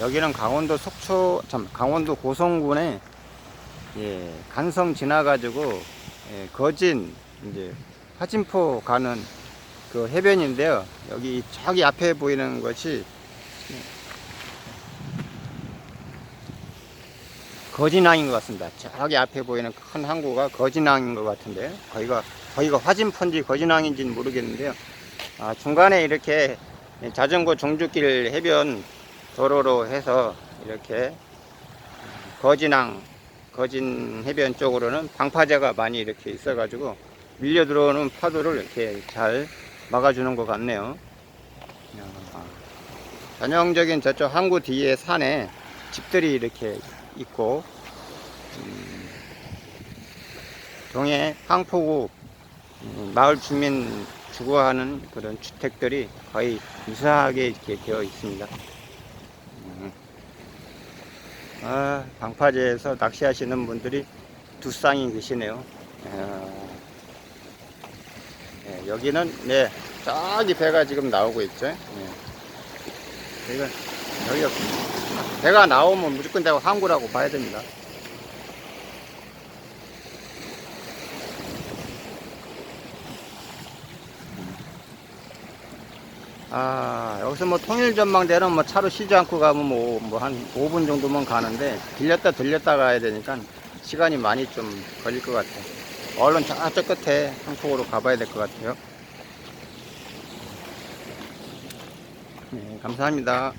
여기는 강원도 속초, 참, 강원도 고성군에 예, 간성 지나가지고 예, 거진 이제 화진포 가는 그 해변인데요. 여기 저기 앞에 보이는 것이 거진항인 것 같습니다. 저기 앞에 보이는 큰 항구가 거진항인 것 같은데 거기가 거기가 화진포인지 거진항인지는 모르겠는데요. 아, 중간에 이렇게 자전거 종주길 해변 도로로 해서 이렇게 거진항 거진 해변 쪽으로는 방파제가 많이 이렇게 있어가지고 밀려 들어오는 파도를 이렇게 잘 막아주는 것 같네요. 야, 전형적인 저쪽 항구 뒤에 산에 집들이 이렇게 있고 음, 동해 항포구 음, 마을 주민 주거하는 그런 주택들이 거의 유사하게 이렇게 되어 있습니다. 음. 아, 방파제에서 낚시하시는 분들이 두 쌍이 계시네요. 아, 네, 여기는 네 저기 배가 지금 나오고 있죠. 네. 여기가 여기가 배가 나오면 무조건 내가 항구라고 봐야 됩니다. 아, 여기서 뭐 통일전망대는 뭐 차로 쉬지 않고 가면 뭐, 뭐한 5분 정도면 가는데, 들렸다 들렸다 가야 되니까 시간이 많이 좀 걸릴 것 같아요. 얼른 저쪽 끝에 한폭으로 가봐야 될 것 같아요. 네, 감사합니다.